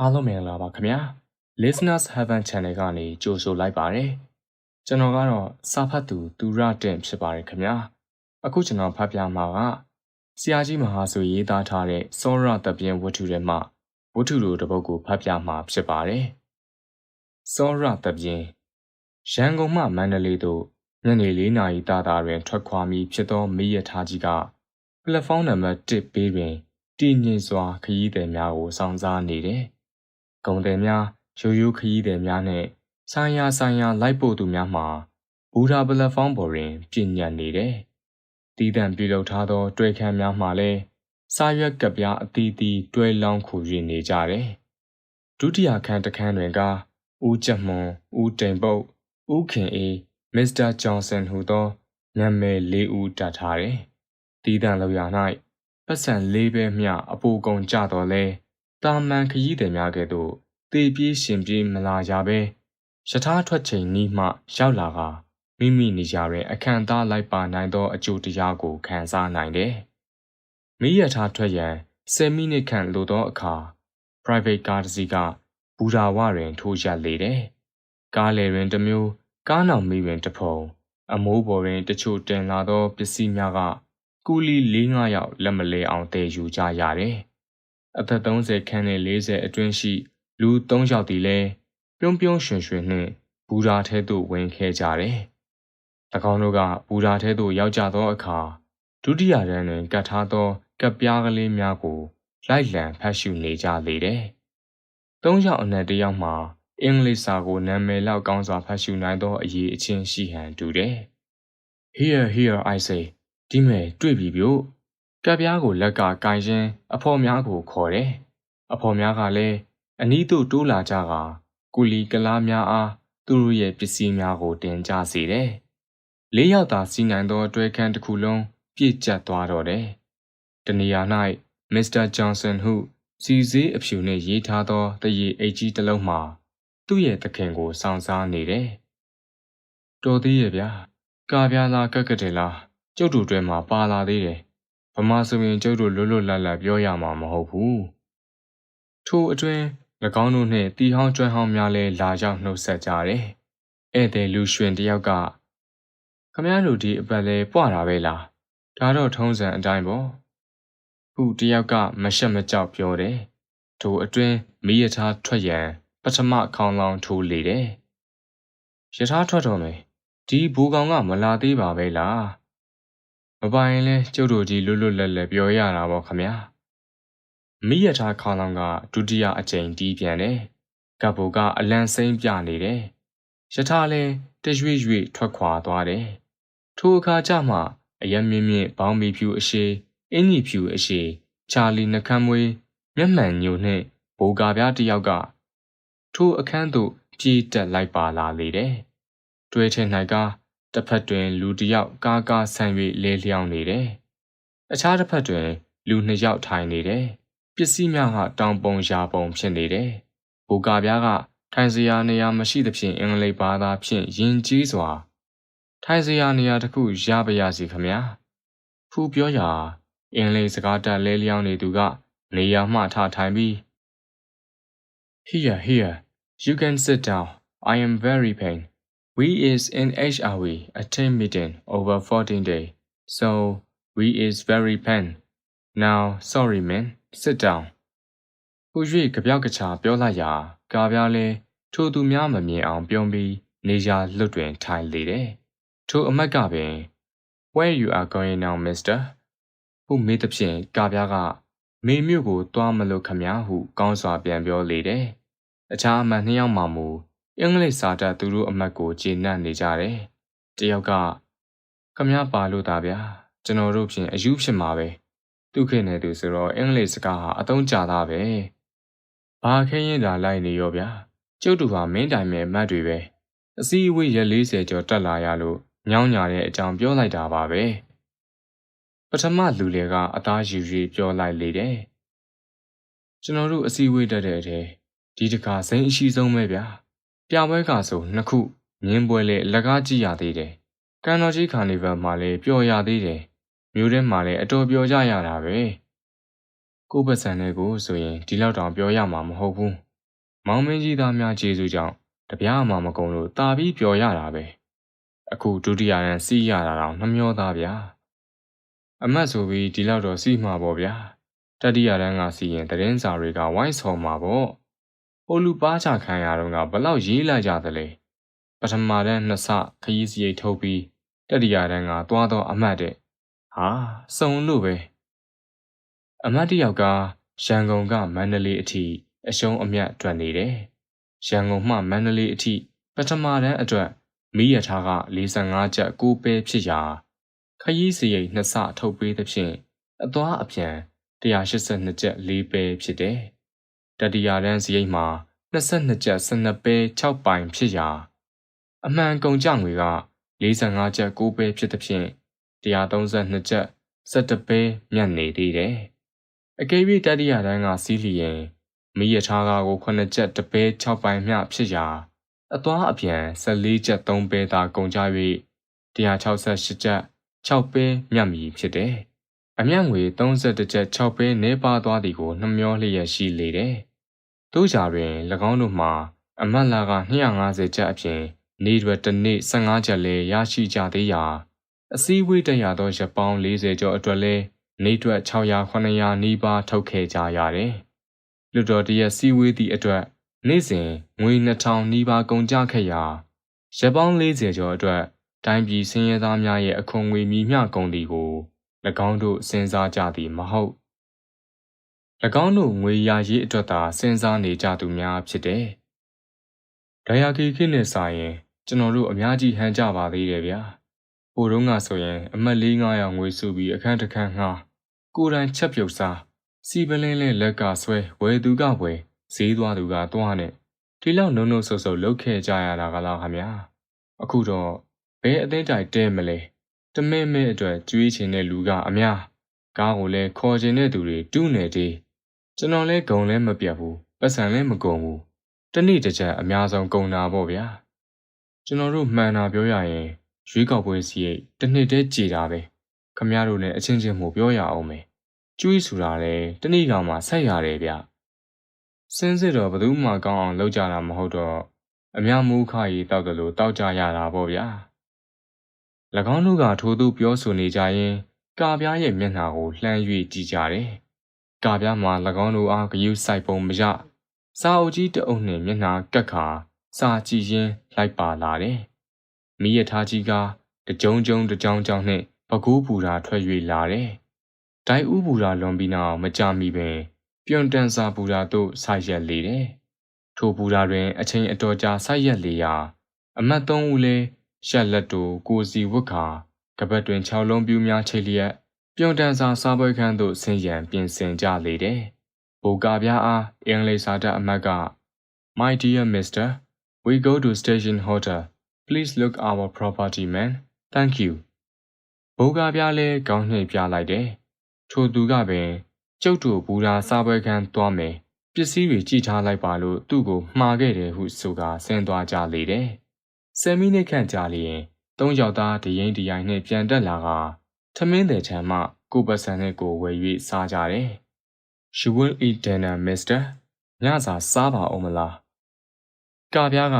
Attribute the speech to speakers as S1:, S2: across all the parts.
S1: အားလုံးမင်္ဂလာပါခင်ဗျာ Listeners Heaven Channel ကနေကြိုဆိုလိုက်ပါတယ်ကျွန်တော်ကတော့စာဖတ်သူသူရတင်ဖြစ်ပါတယ်ခင်ဗျာအခုကျွန်တော်ဖတ်ပြမှာကဆရာကြီးမဟာဆိုရေးသားထားတဲ့စောရတပြင်းဝတ္ထုတွေမှာဝတ္ထုလိုတစ်ပုဒ်ကိုဖတ်ပြမှာဖြစ်ပါတယ်စောရတပြင်းရန်ကုန်မှမန္တလေးသို့ညနေ၄နာရီတာတာတွင်ထွက်ခွာမည်ဖြစ်သောမိရထားကြီးကပလက်ဖောင်းနံပါတ်1ဘေးတွင်တည်ငြိမ်စွာခရီးသည်များကိုစောင့်စားနေတယ်။ ဂုံသည်များရိုးရိုးခရီးသည်များနှင့်ဆိုင်ရာဆိုင်ရာလိုက်ပို့သူများမှာဘူရာပလက်ဖောင်းပေါ်တွင်ပြည့်ညတ်နေတယ်။တည်တံ့ပြုလုပ်ထားသောတွဲခန်းများမှာလည်းစာရွက်ကပြားအသီးသီးတွဲလောင်းခု၍နေကြတယ်။ဒုတိယခန်းတစ်ခန်းတွင်ကဦးကျက်မွန်ဦးတိမ်ပုတ်ဦးခင်အေးမစ္စတာဂျွန်ဆန်ဟူသောနာမည်၄ဦးတတ်ထားတယ်။တည်တံ့လောက်ရ၌ပတ်စံ၄ပဲမျှအပူကုန်ကြတော့လဲ တာမန်ခရီးသည်များကဲ့သို့တေပြေးရှင်ပြေးမလာကြပဲယထာထွက်ချိန်နီးမှရောက်လာကမိမိနေကြတွင်အခန့်သားလိုက်ပါနိုင်သောအကျိုးတရားကိုခံစားနိုင်တယ်။မိရထားထွက်ရန်10မိနစ်ခန့်လိုသောအခါ private car တစ်စီးကဘူရာဝတွင် ထိုးရက်လေတယ်။ကားလေတွင်တစ်မျိုးကားနောက်မိတွင်တစ်ဖုံအမိုးပေါ်တွင်တချို့တင်လာသောပစ္စည်းများကကူလီ၄၅ယောက်လက်မလဲအောင်တည်ယူကြရတယ်။ အသက်30ခန်းနဲ့40အတွင်းရှိ လူ3ယောက်တည်လဲပြုံးပြုံးရွှင်ရွှင်နှင့်ဘူရာထဲသို့ဝင်ခဲ့ကြတယ်။၎င်းတို့ကဘူရာထဲသို့ရောက်ကြသောအခါဒုတိယရန်တွင်ကတ်ထားသောကပ်ပြားကလေးများကိုလိုက်လံဖတ်ရှုနေကြလေတယ်။သုံးယောက်အနက်တစ်ယောက်မှာအင်္ဂလိပ်စာကိုနာမည်လောက်ကောင်းစွာဖတ်ရှုနိုင်သောအရေးအချင်းရှိဟန်တူတယ်။ Here here I say ဒီမဲ့တွေ့ပြီဗျို့ ကပ်ပြားကိုလက်ကကင်ရင်အဖော်များကိုခေါ်တယ်အဖော်များကလည်းအနီးသို့တိုးလာကြကကူလီကလားများအားသူတို့ရဲ့ပစ္စည်းများကိုတင်ကြစေတယ်လေးယောက်သာစီးနိုင်သောအတွဲခန်းတစ်ခုလုံးပြည့်ကျက်သွားတော့တယ်တနေရာ၌မစ္စတာဂျွန်ဆန်ဟုစီစည်းအဖြူနှင့်ရေးထားသောတရေအိတ်ကြီးတစ်လုံးမှာသူ့ရဲ့သခင်ကိုစောင့်စားနေတယ်တော်သေးရဲ့ဗျာကာပြားလားကက်ကတဲ့လားကျုပ်တို့တွဲမှာပါလာသေးတယ်။ ဗမာဆိုရင်ကျုပ်တို့လွတ်လွတ်လပ်လပ်ပြောရမှာမဟုတ်ဘူး။ထိုအတွင်း၎င်းတို့နှင့်တီဟောင်းကျွမ်းဟောင်းများလည်းလာရောက်နှုတ်ဆက်ကြတယ်။ဧည့်သည်လူရွှင်တယောက်ကခမရတို့ဒီအပတ်လဲပွားတာပဲလား။ဒါတော့ထုံးစံအတိုင်းပေါ့။ခုတယောက်ကမရှက်မကြောက်ပြောတယ်။ထိုအတွင်းမိရထားထွက်ရန်ပထမခေါင်းလောင်းထိုးလေတယ်။ရထားထွက်တော့မယ်။ဒီဘူကောင်ကမလာသေးပါပဲလား။ မပိုင်လဲကျုပ်တို့ကြီးလွတ်လွတ်လပ်လပ်ပြောရတာပေါ့ခမညာမိရထားခေါလောင်ကဒုတိယအကြိမ်တီးပြန်တယ်ကပ်ဘူကအလံစိမ့်ပြနေတယ်ယထာလဲတရွေ့ရွေ့ထွက်ခွာသွားတယ်ထိုအခါကျမှအယက်မြင့်မြင့်ဘောင်းမီဖြူအရှိအင်းကြီးဖြူအရှိချာလီနှကမ်းမွေးမျက်မှန်ညိုနှင့်ဘိုးကာပြားတယောက်ကထိုအခန်းသို့ပြေးတက်လိုက်ပါလာလေတယ်တွဲထဲ၌က တစ်ဖက်တွင် လူတစ်ယောက်ကားကားဆန်၍လဲလျောင်းနေတယ်။အခြားတစ်ဖက်တွင် လူနှစ်ယောက်ထိုင်နေတယ်။ပစ္စည်းများကတောင်ပုံရာပုံဖြစ်နေတယ်။ဘူကာပြားကထိုင်စရာနေရာမရှိသဖြင့်အင်္ဂလိပ်ဘာသာဖြင့်ယဉ်ကျေးစွာ ထိုင်စရာနေရာတစ်ခုရပါရစီခမညာ။ဖူပြောရာအင်္ဂလိပ်စကားတက်လဲလျောင်းနေသူကနေရာမှထထိုင်ပြီး Here here you can sit down I am very pain We is in HRV a team meeting over 14 day. So we is very pen. Now sorry man, sit down. ဟူ၍ကြပြောက်ကချာပြောလိုက်ရာကာပြားလဲထိုသူများမမြင်အောင်ပြုံးပြီးနေရာလွတ်တွင်ထိုင်လေတယ်။ထိုအမတ်ကပင် Where you are going now mister ဟုမေးသဖြင့်ကာပြားကမေမြို့ကိုသွားမလို့ခမည်းဟုကောင်းစွာပြန်ပြောလေတယ်။အခြားအမတ်နှစ်ယောက်မှမူ အင်္ဂလိပ်စာတတ်သူတို့အမတ်ကိုကျေနပ်နေကြတယ်။တယောက်ကခမည်းပါလို့တာဗျာကျွန်တော်တို့ဖြင့်အယူဖြစ်မှာပဲသူခေနဲ့သူဆိုတော့အင်္ဂလိပ်စကားဟာအသုံးကျတာပဲ။ဘာခဲရင်တာလိုက်နေရောဗျာကျုပ်တို့ဟာမင်းတိုင်မဲ့မတ်တွေပဲအစည်းအဝေးရက်40ကျော်တက်လာရလို့ညောင်းညာတဲ့အကြောင်းပြောလိုက်တာပါပဲ။ပထမလူလေကအသားယူရီပြောလိုက်လေတယ်။ကျွန်တော်တို့အစည်းအဝေးတက်တဲ့အထဲဒီတခါစိမ့်အရှိဆုံးပဲဗျာ။ ပြပွဲကဆိုနှစ်ခုမြင်းပွဲလည်းလက်ကားကြည့်ရသေးတယ်။ကန်တော်ကြီးခါနီဗယ်မှာလည်းပျော်ရသေးတယ်။မျိုးထဲမှာလည်းအတော်ပျော်ကြရတာပဲ။ကိုယ့်ပတ်စံတွေကိုဆိုရင်ဒီလောက်တောင်ပြောရမှာမဟုတ်ဘူးမောင်မင်းကြီးသားများကျေးဇူးကြောင့်တပြားမှမကုန်လို့တာပြီးပျော်ရတာပဲအခုဒုတိယရန်စီးရတာတော့နှမျောသားဗျာအမတ်ဆိုပြီးဒီလောက်တော့စီးမှာပေါ့ဗျာတတိယရန်ကစီရင်သတင်းစာတွေကဝိုင်းဆောင်မှာပေါ့ ဟိုလူပါချခံရတော့ကဘလောက်ရေးလိုက်ကြသလဲပထမတန်းနှစ်ဆခရီးစရိတ်ထုတ်ပြီးတတိယတန်းကသွားတော့အမတ်တဲ့ဟာစုံလို့ပဲအမတ်တယောက်ကရန်ကုန်ကမန္တလေးအထိအရှုံးအမြတ်တွက်နေတယ်ရန်ကုန်မှမန္တလေးအထိပထမတန်းအတွက်မိရထားက45ကျပ်6ပဲဖြစ်ရာခရီးစရိတ်နှစ်ဆထုတ်ပေးသဖြင့်အသွားအပြန်182ကျပ်4ပဲဖြစ်တယ် တတိယတန်းစရိတ်မှာ22ကျပ်12ပဲ6ပိုင်ဖြစ်ရာအမှန်ကုန်ကြငွေက45ကျပ်6ပဲဖြစ်သဖြင့်132ကျပ်17ပဲမြတ်နေသေးတယ်အကယ်၍တတိယတန်းကစီးလျင်မိရထားကားကို9ကျပ်တပဲ6ပိုင်မျှဖြစ်ရာအသွားအပြန်14ကျပ်3ပဲသာကုန်ကြ၍168ကျပ်6ပဲမြတ်မီဖြစ်တယ်။ အမြတ်ငွေ32ကျပ်6ပဲနေပါသွားသည်ကိုနှမျောလျက်ရှိလေတယ်။တို့ကြတွင်၎င်းတို့မှာအမတ်လာက250ကျပ်အပြင်နေရွယ်တစ်နေ့15ကျပ်လဲရရှိကြသေးရာအစည်းအဝေးတရသောရပောင်း40ကျော်အတွက်လဲနေတွက်600 900နီးပါးထုတ်ခဲ့ကြရတယ်။လူတော်တရက်စီဝေးသည့်အတွက်နေ့စဉ်ငွေ2000နီးပါးကုန်ကျခဲ့ရာရပောင်း40ကျော်အတွက်တိုင်းပြည်စင်းရဲသားများရဲ့အခွန်ငွေမြီမျှကုန်သည်ကို၎ င်းတို့စဉ်းစားကြသည်မဟုတ်၎င်းတို့ငွေရရေးအတွက်သာစဉ်းစားနေကြသူများဖြစ်တယ်။ဒယာကီခေတ်နဲ့စာရင် ကျွန်တော်တို့အများကြီးဟန်ကြပါသေးတယ်ဗျာ။ဟိုတုန်းကဆိုရင် အမတ်လေး900ငွေစုပြီးအခန်းတစ်ခန်းငှားကိုယ်တိုင်ချက်ပြုတ်စားစီပလင်းလေးလက်ကဆွဲဝယ်သူကဝယ်ဈေးသွားသူကသွားနဲ့ဒီလောက်နုံနုံဆုပ်ဆုပ်လုပ်ခဲ့ကြရတာကလားခမညာအခုတော့ဘယ်အသိတိုင်တဲမလဲ တမဲမဲအတွက်ကြွေးချင်တဲ့လူကအများကားကိုလည်းခေါ်ချင်တဲ့သူတွေတူးနေသေးကျွန်တော်လဲဂုံလဲမပြတ်ဘူးပတ်စံလဲမကုန်ဘူးတနေ့တစ်ချက်အများဆုံးကုန်တာပေါ့ဗျာကျွန်တော်တို့မှန်တာပြောရရင်ရွေးကောက်ပွဲစီရိတ်တစ်နှစ်တည်းကြည်တာပဲခမရတို့လည်းအချင်းချင်းမှုပြောရအောင်မယ်ကျွေးဆိုတာလေတနေ့ကောင်မှဆက်ရတယ်ဗျစင်းစစ်တော့ဘသူမှကောင်းအောင်လုပ်ကြတာမဟုတ်တော့အများမူခါရီတောက်တယ်လို့တောက်ကြရတာပေါ့ဗျာ၎ င်းတို့ကထိုးသူပြောဆိုနေကြရင်ကာပြားရဲ့မျက်နှာကိုလှမ်း၍ကြည့်ကြတယ်ကာပြားမှာ၎င်းတို့အားဂယုစိုက်ပုံမရစာအုပ်ကြီးတအုပ်နှင့်မျက်နှာကက်ခါစာကြည့်ရင်းလိုက်ပါလာတယ်မိရထားကြီးကတကြုံကြုံတကြောင်ကြောင်နှင့်ပကူးပူတာထွက်၍လာတယ်ဒိုင်ဥပူရာလွန်ပြီးနောက်မကြမီပင်ပြုံတန်စာပူရာသို့ဆိုက်ရက်လေတယ်။ထိုပူရာတွင် အချိန်အတော်ကြာဆိုက်ရက်လေရာအမတ်သုံးဦးလည်း ရှက်လက်တို့ကိုစီဝတ်ခါကပတ်တွင်၆လုံးပြူးများချိတ်လျက်ပြုံတန်စာစားပွဲခန်းသို့ဆင်းရန်ပြင်ဆင်ကြလေတယ်။ဘူကာပြားအားအင်္ဂလိပ်စာတတ်အမတ်က My dear Mr. We go to Station Hotel. Please look our property man. Thank you. ဘူကာပြားလည်းကောင်းနှိပ်ပြလိုက်တယ်။ထိုသူကပင်ကျုပ်တို့ဘူရာစားပွဲခန်းသွားမယ်ပစ္စည်းတွေကြည့်ထားလိုက်ပါလို့သူ့ကိုမှားခဲ့တယ်ဟုဆိုကာဆင်းသွားကြလေတယ်။ ဆယ်မိနစ်ခန့်ကြာလျင်သုံးယောက်သားဒရင်ဒီရိုင်နှင့်ပြန်တက်လာကထမင်းတဲ့ချမ်းမှကိုပစံနဲ့ကိုဝယ်၍စားကြတယ်။ You will eat dinner, mister. ညစာစားပါအောင်မလား။ကာပြားက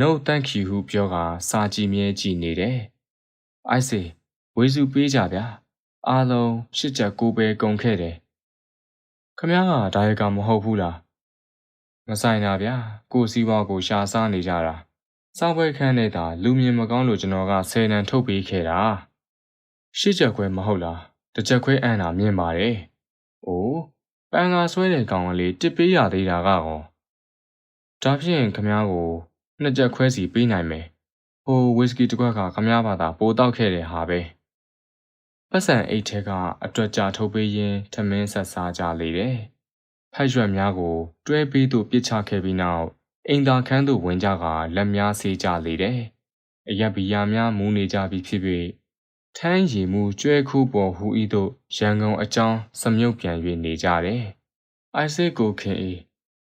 S1: No thank you ဟုပြောကာစာကြည့်မြဲကြည့်နေတယ်။ I say ဝေစုပေးကြဗျာအားလုံးရှစ်ချက်ကိုပဲကုန်ခဲ့တယ်။ခမည်းကဒါရိုက်ကမဟုတ်ဘူးလား။မဆိုင်တာဗျာကိုစီးပွားကိုရှာစားနေကြတာ။ စောက်ပွဲခန်းနေတာလူမြင်မကောင်းလို့ကျွန်တော်ကဆယ်နံထုတ်ပေးခဲ့တာ။ရှစ်ချက်ခွဲမဟုတ်လား။တစ်ချက်ခွဲအန်တာမြင်ပါတယ်။အိုးပန်ကာဆွဲတဲ့ကောင်ကလေးတစ်ပေးရသေးတာကော။ဒါဖြင့်ခမည်းကိုနှစ်ချက်ခွဲစီပေးနိုင်မယ်။ဟိုဝီစကီတစ်ခွက်ကခမည်းဘာသာပိုတောက်ခဲ့တဲ့ဟာပဲ။ပတ်စံအိတ်ထဲကအတွက်ကြထုတ်ပေးရင်းထမင်းဆက်စားကြလေတယ်။ဖက်ရွက်များကိုတွဲပေးသူပစ်ချခဲ့ပြီးနောက် အိမ်သာခန်းသို့ဝင်ကြကလက်များဆေးကြလေတယ်။အရက်ဘီယာများမူးနေကြပြီးဖြစ်၍ထမ်းရည်မှုကျွဲခူးပေါ်ဟူဤသို့ရန်ကုန်အကြောင်းစမြုပ်ပြန်၍နေကြတယ်။အိုက်စစ်ကိုခင်အေး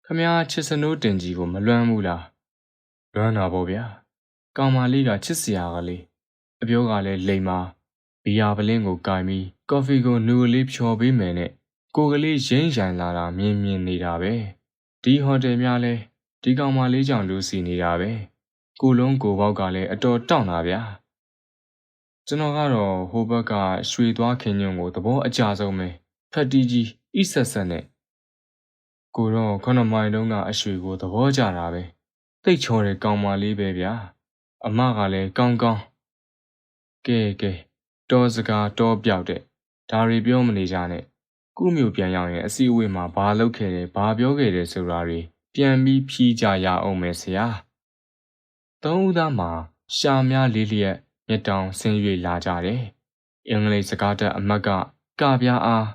S1: ခမည်းချစ်စနိုးတင်ကြီးကိုမလွမ်းဘူးလား။လွမ်းတာပေါ့ဗျာ။ကောင်မလေးကချစ်စရာကလေးအပြောကလည်းလိမ်မာဘီယာပလင်းကိုကင်ပြီးကော်ဖီကိုနူလေးဖြော်ပေးမယ်နဲ့ကိုကလေးရင်းရိုင်လာတာမြင်မြင်နေတာပဲဒီဟိုတယ်များလဲ ဒီကောင်မလေးကြောင့်လူစီနေတာပဲကိုလုံးကိုပေါက်ကလည်းအတော်တောင့်တာဗျာကျွန်တော်ကတော့ဟိုဘက်ကရွှေသွားခင်ညွန့်ကိုသဘောအကျဆုံးပဲဖက်တီကြီးဣဆက်ဆက်နဲ့ကိုတော့ခဏမိုင်တုန်းကအရွှေကိုသဘောကျတာပဲတိတ်ချောတဲ့ကောင်မလေးပဲဗျာအမကလည်းကောင်းကောင်းကဲကဲတော်စကားတော်ပြောက်တဲ့ဒါတွေပြောမနေကြနဲ့ကုမျိုးပြန်ရောက်ရင်အစည်းအဝေးမှာဘာလုပ်ခဲ့တယ်ဘာပြောခဲ့တယ်ဆိုတာတွေ ပြန်ပြီးဖြီးကြရအောင်မယ်ဆရာသုံးဦးသားမှာရှာများလေးလျက်မြက်တောင်ဆင်း၍လာကြတယ်အင်္ဂလိပ်စကားတက်အမတ်ကကပြားအား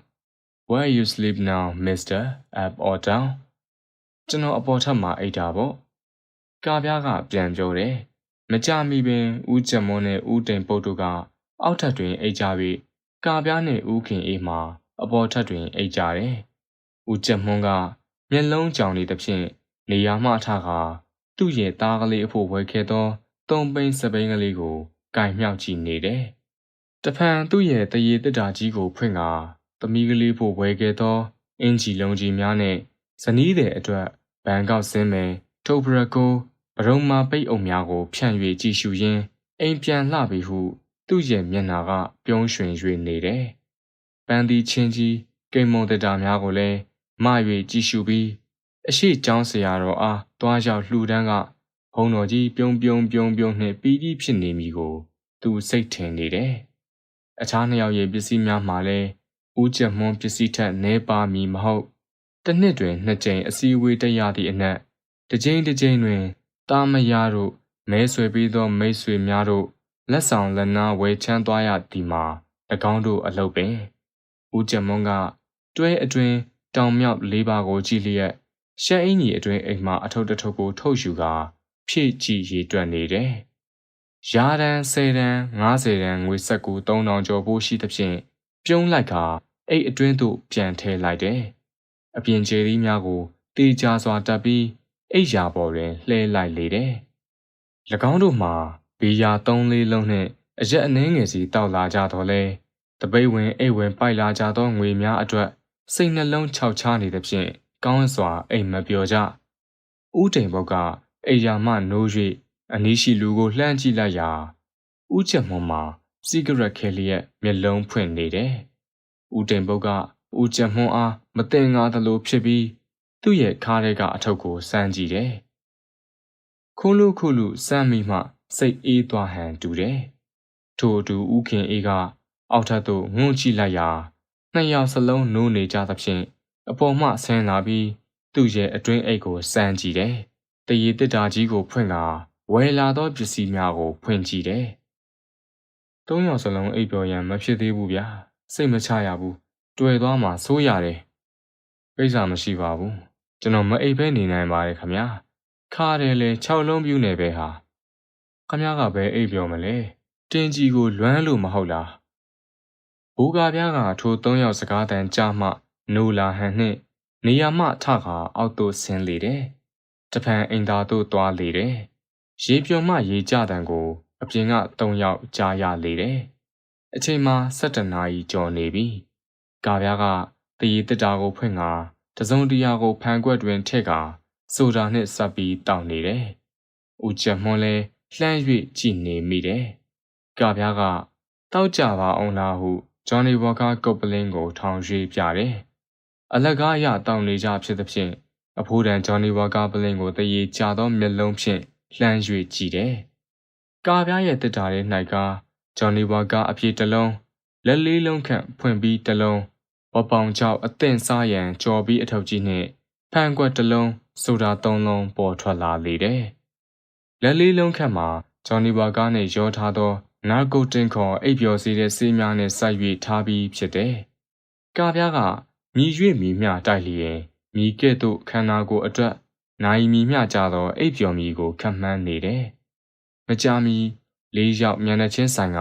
S1: Where you sleep now Mr. Up or down ကျွန်တော်အပေါ်ထပ်မှာအိတ်တာပေါ့ကာပြားကပြန်ပြောတယ်မကြမီပင်ဦးကျမွန်းနဲ့ဦးတိမ်ပုတ်တို့ကအောက်ထပ်တွင်အိတ်ကြပြီးကာပြားနဲ့ဦးခင်အေးမှာအပေါ်ထပ်တွင်အိတ်ကြတယ်ဦးကျမွန်းက မျက်လုံးကြောင်နေသဖြင့်နေရာမှထခါသူ့ရဲ့သားကလေးအဖို့ဝဲခဲ့သောသုံးပိန်းစပိန်းကလေးကိုကင်မြောက်ကြည့်နေတယ်တဖန်သူ့ရဲ့တရေတစ်တာကြီးကိုဖွင့်ကာသမီးကလေးဖို့ဝဲခဲ့သောအင်ဂျီလုံးကြီးများနဲ့ဇနီးတဲ့အတွက်ဘန်ကောက်စင်းမယ်ထုတ်ဘရကိုဗရုံမာပိတ်အုံများကိုဖြန့်၍ကြည့်ရှုရင်းအိမ်ပြန်လှပြီဟုသူ့ရဲ့မျက်နှာကပြုံးရွှင်၍နေတယ်။ပန်းသီချင်းကြီးကိမ်မုံတတာများကိုလည်း မ၍ကြည့်ရှုပြီးအရှိကျောင်းဆရာတော်အားတွားရောက်လှူဒန်းကဘုံတော်ကြီးပြုံးပြုံးပြုံးပြုံးနှင့်ပီးပြီးဖြစ်နေမိကို သူစိတ်ထင်နေတယ်။အခြားနှစ်ယောက်ရဲ့ပစ္စည်းများမှာလည်းဦးချက်မွန်းပစ္စည်းထက်နှဲပါမည်မဟုတ်တစ်နှစ်တွင်နှစ်ကြိမ်အစည်းအဝေးတက်ရသည့်အနက်တစ်ကြိမ်တစ်ကြိမ်တွင်တာမယားတို့မဲဆွေပြီးသောမိတ်ဆွေများတို့လက်ဆောင်လက်နာဝယ်ချမ်းသွားရသည်မှာ၎င်းတို့အလုပ်ပင်ဦးကျမွန်းကတွဲအတွင် တောင်မြောက်လေးပါးကိုကြည့်လျက်ရှက်အင်းကြီးအတွင်အိမ်မှာအထုပ်တထုပ်ကိုထုတ်ယူကာဖြည့်ကြည့်ရည်တွက်နေတယ်။ရာတန်၁၀တန်50တန်ငွေဆက်ကူ3000ကျော်ဖို့ရှိသဖြင့်ပြုံးလိုက်ကာအိတ်အတွင်းသို့ပြန်ထည့်လိုက်တယ်။အပြင်ကျယ်သီးများကိုတေးကြစွာတက်ပြီးအိတ်ရာပေါ်တွင်လှဲလိုက်လေတယ်။၎င်းတို့မှာဘီယာ၃လေးလုံးနှင့်အရက်အနှင်းငယ်စီတောက်လာကြတော့လဲတပိတ်ဝင်အိတ်ဝင်ပိုက်လာကြသောငွေများအတွက် စိတ်နှလုံးခြောက်ခြားနေသဖြင့်ကောင်းစွာအိမ်မပြောကြ။ဦးတိမ်ဘုတ်ကအိယာမှနိုး၍အနီးရှိလူကိုလှမ်းကြည့်လိုက်ရာဦးချက်မွန်မှာစီဂရက်ခဲလျက်မျက်လုံးဖွင့်နေတယ်။ဦးတိမ်ဘုတ်ကဦးချက်မွန်အားမတင်ငါသလိုဖြစ်ပြီးသူ့ရဲ့ခါးထဲကအထုပ်ကိုစမ်းကြည့်တယ်။ခုလူခုလူစမ်းမိမှစိတ်အေးသွားဟန်တူတယ်။ထို့အတူဦးခင်အေးကအောက်ထပ်သို့ငုံကြည့်လိုက်ရာ နှစ်ယောက်စလုံးနိုးနေကြသဖြင့်အပေါ်မှဆင်းလာပြီးသူ့ရဲ့အတွင်းအိတ်ကိုစမ်းကြည့်တယ်။တရေတစ်တာကြီးကိုဖွင့်ကာဝယ်လာသောပစ္စည်းများကိုဖွင့်ကြည့်တယ်။သုံးယောက်စလုံးအိပ်ပျော်ရန်မဖြစ်သေးဘူးဗျာ။စိတ်မချရဘူး။တွေ့သွားမှစိုးရတယ်။ကိစ္စမရှိပါဘူး။ကျွန်တော်မအိပ်ဘဲနေနိုင်ပါတယ်ခမညာ။ခါတယ်လေ6လုံးပြူးနေပဲဟာ။ခမညာကပဲအိပ်ပျော်မလဲ။တင်ကြီးကိုလွမ်းလို့မဟုတ်လား။ ဘူကာပြားကထိုသုံးယောက်စကားတန်ကြားမှနိုလာဟန်နှင့်နေရာမှထခါအောက်သို့ဆင်းလေတယ်။တဖန်အိမ်သားသို့သွားလေတယ်။ရေပြုံမှရေကြတံကို အပြင်က၃ယောက်ကြားရလေတယ်။အချိန်မှာ၁၇နာရီကျော်နေပြီ။ကာပြားကတရေတစ်တာကိုဖွင့်ကာတစုံတရာကိုဖန်ကွက်တွင်ထည့်ကာဆိုတာနှင့်ဆက်ပြီးတောင်းနေတယ်။ဦးချက်မွန်းလဲလှမ်း၍ကြည်နေမိတယ်။ကာပြားကတောက်ကြပါအောင်လားဟု ဂျွန်နီဝါကာကုတ်ပလင်းကို ထောင်ရွေးပြတယ်။အလက်ကားအရတောင်းနေကြဖြစ်သဖြင့်အဖိုးတန်ဂျွန်နီဝါကာပလင်းကိုတရေချသောမျက်လုံးဖြင့်လှမ်း၍ကြည့်တယ်။ကာပြားရဲ့တစ်တာရဲ့၌ကဂျွန်နီဝါကာအပြည့်တစ်လုံးလက်လေးလုံးခန့်ဖွင့်ပြီးတစ်လုံးဝပောင်ချောက်အသင့်စားရန်ကြော်ပြီးအထုပ်ကြီးနှင့်ဖန်ကွက်တစ်လုံးဆိုတာသုံးလုံးပေါ်ထွက်လာလေတယ်။လက်လေးလုံးခန့်မှာဂျွန်နီဝါကာနှင့်ရောထားသော နာကိုတင်ခေါ်အိပ်ပျော်စေတဲ့ဆေးများနဲ့စိုက်၍ထားပြီးဖြစ်တယ်။ကာပြားကမြည်၍မြည်မျှတိုက်လျင်မြည်ကဲ့သို့ခန္ဓာကိုယ်အတွက်နိုင်မြည်မျှကြသောအိပ်ပျော်မြည်ကိုခံမှန်းနေတယ်။မကြာမီလေးယောက်မျက်နှာချင်းဆိုင်က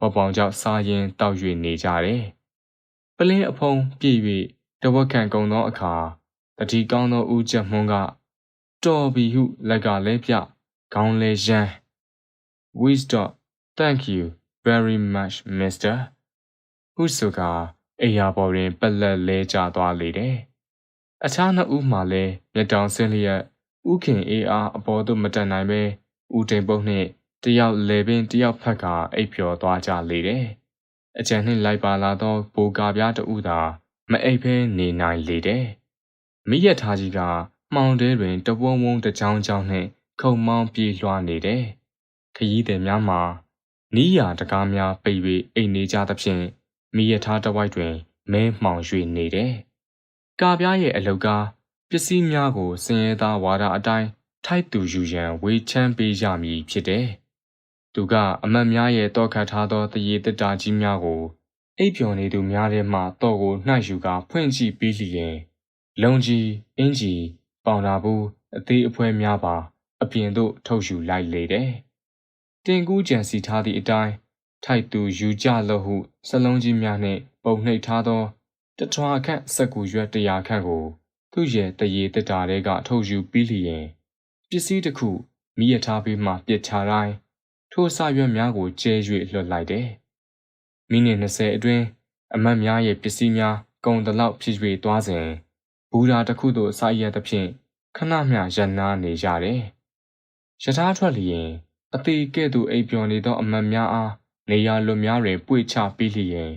S1: ပပောင်ကြောက်စားရင်တောက်၍နေကြတယ်။ပလင်းအဖုံပြည့်၍တဝက်ခံကုန်သောအခါတတိကောင်းသောဦးချက်မွန်းကတော်ပြီဟုလက်ကလဲပြခေါင်းလဲရမ်း Wisdom Thank you very much Mr. ဟုဆိုကာအိယာပေါ်တွင်ပလက်လဲကျသွားလေတယ်။အခြားနှစ်ဦးမှလည်းမျက်တောင်ဆင်းလျက်ဥခင်အေးအားအပေါ်သို့မတက်နိုင်ပဲဦးတိမ်ပုတ်နှင့်တယောက်လေပင်တယောက်ဖက်ကအိပ်ပျော်သွားကြလေတယ်။အကြံနှင့်လိုက်ပါလာသောဘိုကာပြားတဦးသာမအိပ်ဖဲနေနိုင်လေတယ်။မိရထားကြီးကမှောင်တဲတွင်တဝုံဝုံတကြောင်ကြောင်နှင့်ခုံမောင်းပြေးလွှားနေတယ်။ခရီးသည်များမှာ နီးရာတကားများပိတ်၍အိမ်နေကြသဖြင့်မိရထားတစ်ဝိုက်တွင်မဲမှောင်၍နေတယ်။ကာပြားရဲ့အလုတ်ကားပစ္စည်းများကိုစင်ရဲသားဝါဒအတိုင်းထိုက်သူယူရန်ဝေချမ်းပေးရမည်ဖြစ်တယ်။သူကအမတ်များရဲ့တောခတ်ထားသောတရေတတာကြီးများကိုအိပ်ပျော်နေသူများထဲမှတော့ကိုနှိုက်ယူကာဖွင့်ကြည့်ပြီးလျင်လုံကြီးအင်းကြီးပေါင်တာဘူးအသေးအဖွဲများပါ အပြင်သို့ထုတ်ယူလိုက်လေတယ်။ တင်ကူးကြံစီထားသည့်အတိုင်းထိုက်သူယူကြလို့ဟုစလုံးကြီးများနှင့်ပုံနှိပ်ထားသောတထွာခန့်စက်ကူရွက်တရာခန့်ကို သူ့ရဲ့တရေတက်တာတွေကထုတ်ယူပြီးလျင်ပစ္စည်းတစ်ခုမိရထားပေးမှပြစ်ချတိုင်းထိုစာရွက်များကိုကျဲ၍လွှတ်လိုက်တယ်။မိနစ်20အတွင်းအမတ်များရဲ့ပစ္စည်းများကုန်တလောက်ဖြစ်၍သွားစဉ်ဘူရာတစ်ခုသို့စာရက်သဖြင့်ခဏမျှရန်နာနေကြတယ်။ရထားထွက်လျင် အသေးကဲ့သို့အိပ်ပျော်နေသောအမတ်များအားနေရာလွတ်များတွင်ပွေချပြီးလျင်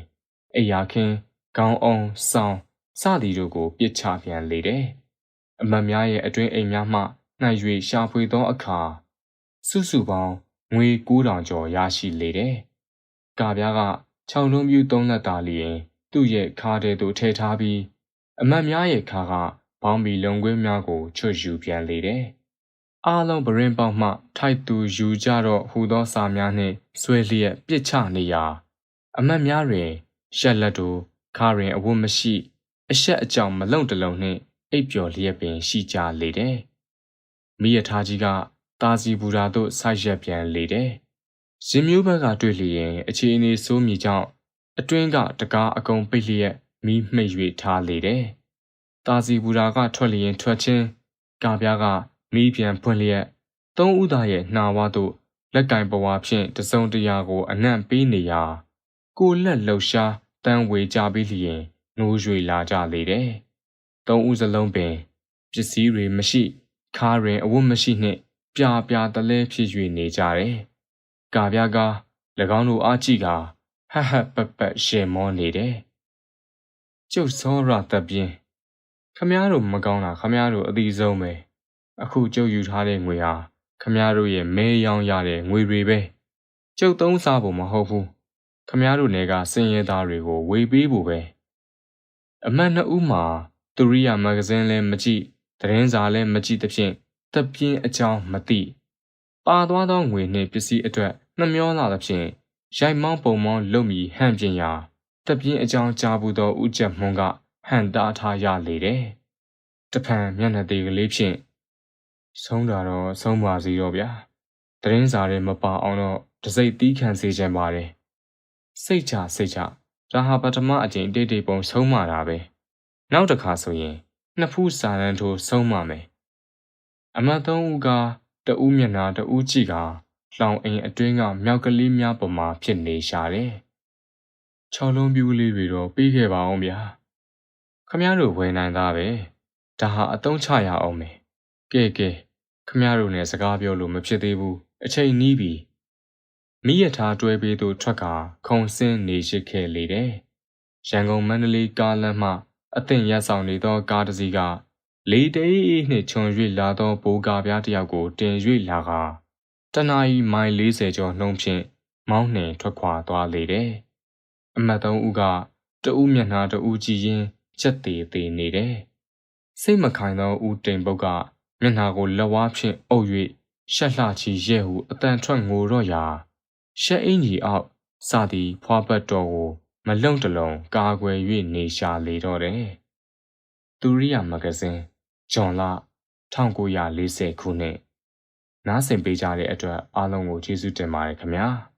S1: အိယာခင်းခေါင်းအောင်ဆောင်းစသည်တို့ကိုပြစ်ချပြန်လေတယ်။အမတ်များရဲ့အတွင်းအိမ်များမှနှံ့၍ရှာဖွေသောအခါစုစုပေါင်းငွေ9000ကျော်ရရှိလေတယ်။ကာပြားက6လုံးပြူ3လက်သားလျင် သူ့ရဲ့ခါတဲ့သို့ထည့်ထားပြီးအမတ်များရဲ့ခါကဘောင်းဘီလုံခွေးများကိုချွတ်ယူပြန်လေတယ်။ အားလုံးပရင်ပေါက်မှထိုက်သူယူကြတော့ဟူသောစာများနှင့်ဆွဲလျက်ပြစ်ချနေရာအမတ်များတွင်ရှက်လက်တို့ခါရင်အဝတ်မရှိအဆက်အကြောင်မလုံတလုံးနှင့်အိပ်ပျော်လျက်ပင်ရှိကြလေတယ်။မိရထားကြီးကတာစီဘူရာသို့ဆိုက်ရက်ပြန်လေတယ်။ရင်မျိုးဘက်ကတွေ့လျင်အခြေအနေဆိုးမြေကြောင့်အတွင်းကတကားအကုန်ပိတ်လျက်မီးမှိတ်၍ထားလေတယ်။တာစီဘူရာကထွက်လျင်ထွက်ချင်းကာပြားက မီးပြန်ဖွင့်လျက်သုံးဦးသားရဲ့နှာဝါသို့လက်ကင်ပဝါဖြင့်တစုံတရာကိုအနံ့ပေးနေရာကိုလက်လှူရှားတန်းဝေကြပြီးလျင်နိုးရွေလာကြလေတယ်။သုံးဦးစလုံးပင်ပစ္စည်းတွေမရှိခါရင်အဝတ်မရှိနှင့်ပြာပြာတလဲဖြစ်၍နေကြတယ်။ကာပြားက၎င်းတို့အားကြည့်ကဟဟပပရှေမောနေတယ်။ကျုပ်စောရတပ်ပြင်းခမားတို့မကောင်းတာခမားတို့အသီးဆုံးပဲ အခုကျုပ်ယူထားတဲ့ငွေဟာခမားတို့ရဲ့မဲရောင်းရတဲ့ငွေတွေပဲကျုပ်သုံးစားဖို့မဟုတ်ဘူးခမားတို့နယ်ကစင်ရဲသားတွေကိုဝေပေးဖို့ပဲအမတ်နှစ်ဦးမှာသူရိယာမဂဇင်းလည်းမကြည့်သတင်းစာလည်းမကြည့်သဖြင့်တပ်ပြင်းအကြောင်းမသိပါသွားသောငွေနှင့်ပစ္စည်းအတွက်နှမျောလာသဖြင့်ရိုက်မောင်းပုံမောင်းလုံမီဟန်ပြင်းရာတပ်ပြင်းအကြောင်းကြားဘူးသောဥကြက်မွန်ကဟန်တာထားရလေတယ်။တဖန်မျက်နှာသေးကလေးဖြင့် ဆုံးတာတော့ဆုံးပါစီတော့ဗျာ။တရင်စာတွေမပါအောင်တော့တစိမ့်တီးခံစေချင်ပါတယ်။စိတ်ချစိတ်ချဒါဟာပထမအကြိမ်တိတ်တိတ်ပုံဆုံးမတာပဲ။နောက်တစ်ခါဆိုရင်နှစ်ဖူးစာရန်ထိုးဆုံးမမယ်။အမတ်သုံးဦးကတဦးမျက်နှာတဦးကြည့်ကလောင်အိမ်အတွင်းကမြောက်ကလေးများပေါ်မှာဖြစ်နေရှာတယ်။၆လုံးပြူးလေးတွေတော့ပြီးခဲ့ပါအောင်ဗျာ။ခမည်းတော်ဝယ်နိုင်သားပဲ။ဒါဟာအတုံးချရအောင်မယ်။ ကဲကဲခမည်းတော်နဲ့စကားပြောလို့မဖြစ်သေးဘူး။အချိန်နီးပြီ။မိရထားတွဲပေးသူထွက်ကခုံစင်းနေရှိခဲ့လေတယ်။ရန်ကုန်မန္တလေးကားလမ်းမှအသင့်ရဆောင်နေသောကားတစ်စီးကလေတေးနှင့်ခြုံ၍လာသောဘိုးကားပြားတစ်ယောက်ကိုတင်၍လာကားတနအီမိုင်40ကျော်နှုံးဖြင့်မောင်းနှင်ထွက်ခွာသွားလေတယ်။အမတ်သုံးဦးကတဦးမျက်နှာတဦးကြည့်ရင်းချက်သေးသေးနေတယ်။စိတ်မခိုင်သောဦးတိမ်ပုတ်က မျက်နှာကိုလက်ဝါးဖြင့်အုပ်၍ရှက်လှချီရဲ့ဟုအတန်ထွက်ငိုတော့ရာရှက်အင်းကြီးအောက်စသည်ဖွာပတ်တော်ကိုမလုံတလုံးကာကွယ်၍နေရှာလေတော့တယ်။သူရိယာမဂဇင်းဂျွန်လ1940ခုနှစ်နားဆင်ပေးကြတဲ့အတွက်အားလုံးကိုကျေးဇူးတင်ပါတယ်ခင်ဗျာ။